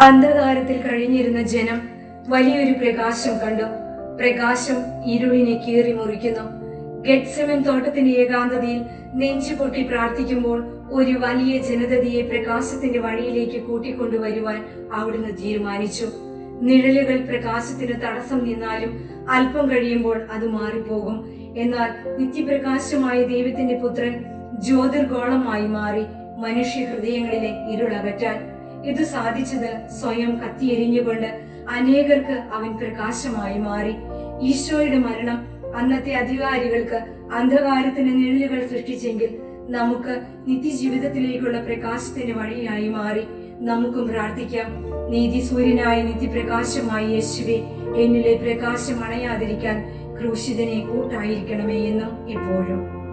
അന്ധകാരത്തിൽ കഴിഞ്ഞിരുന്ന ജനം വലിയൊരു പ്രകാശം കണ്ടു. പ്രകാശം ഇരുളിനെ കീറി മുറിക്കുന്നു. ഗെറ്റ്സെമൻ തോട്ടത്തിന്റെ ഏകാന്തതയിൽ നെഞ്ചു പൊട്ടി പ്രാർത്ഥിക്കുമ്പോൾ ഒരു വലിയ ജനതയെ പ്രകാശത്തിന്റെ വഴിയിലേക്ക് കൂട്ടിക്കൊണ്ടുവരുവാൻ അവിടുന്ന് തീരുമാനിച്ചു. നിഴലുകൾ പ്രകാശത്തിന് തടസ്സം നിന്നാലും അല്പം കഴിയുമ്പോൾ അത് മാറിപ്പോകും. എന്നാൽ നിത്യപ്രകാശമായ ദൈവത്തിന്റെ പുത്രൻ ജ്യോതിർഗോളമായി മാറി മനുഷ്യ ഹൃദയങ്ങളിലെ ഇരുളകറ്റാൻ ഇത് സാധിച്ചത് സ്വയം കത്തിയെരിഞ്ഞുകൊണ്ട് അനേകർക്ക് അവൻ പ്രകാശമായി മാറി. ഈശോയുടെ മരണം അന്നത്തെ അധികാരികൾക്ക് അന്ധകാരത്തിന് നിഴലുകൾ സൃഷ്ടിച്ചെങ്കിൽ നമുക്ക് നിത്യജീവിതത്തിലേക്കുള്ള പ്രകാശത്തിന് വഴിയായി മാറി. നമുക്കും പ്രാർത്ഥിക്കാം. നീതി സൂര്യനായ നിത്യപ്രകാശമായി യേശുവെ എന്നിലെ പ്രകാശം അണയാതിരിക്കാൻ ക്രൂശിതനെ കൂട്ടായിരിക്കണമേ എന്നും എപ്പോഴും.